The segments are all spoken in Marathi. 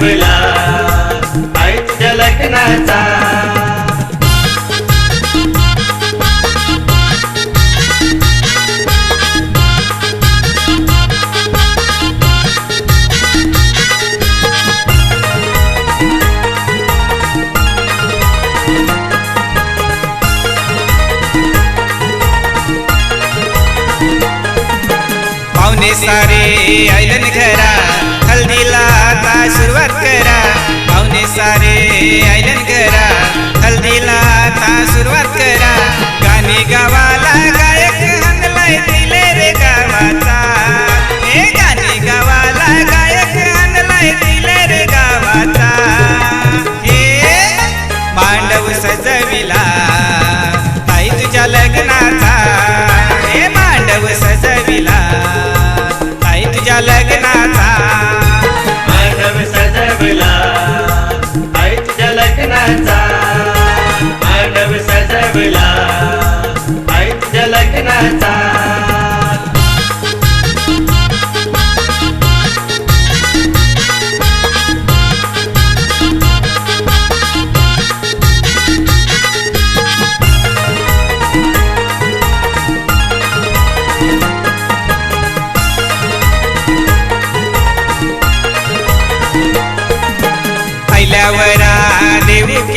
Águila. पांडव सजविला. ताई तुझ्या लग्न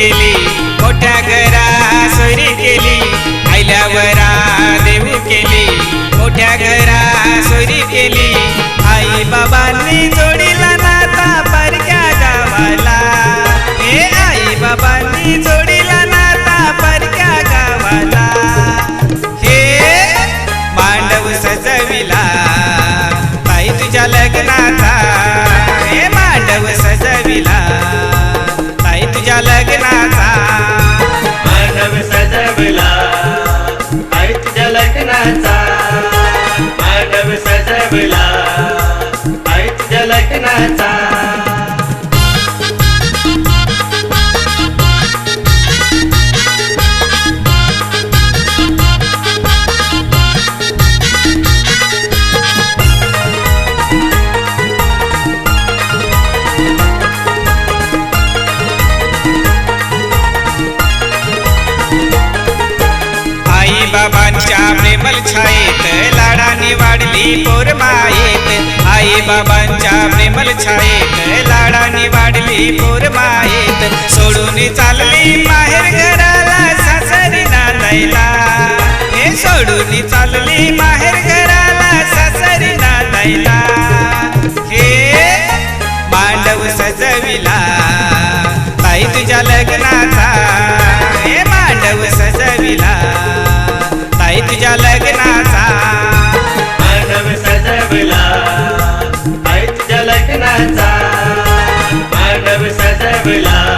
Lili. bailar. प्रेमल छायेत लाडाने वाढली पोर माहीत सोडून चालली माहेर घराला सासरी नांदायला हे सोडून bailar.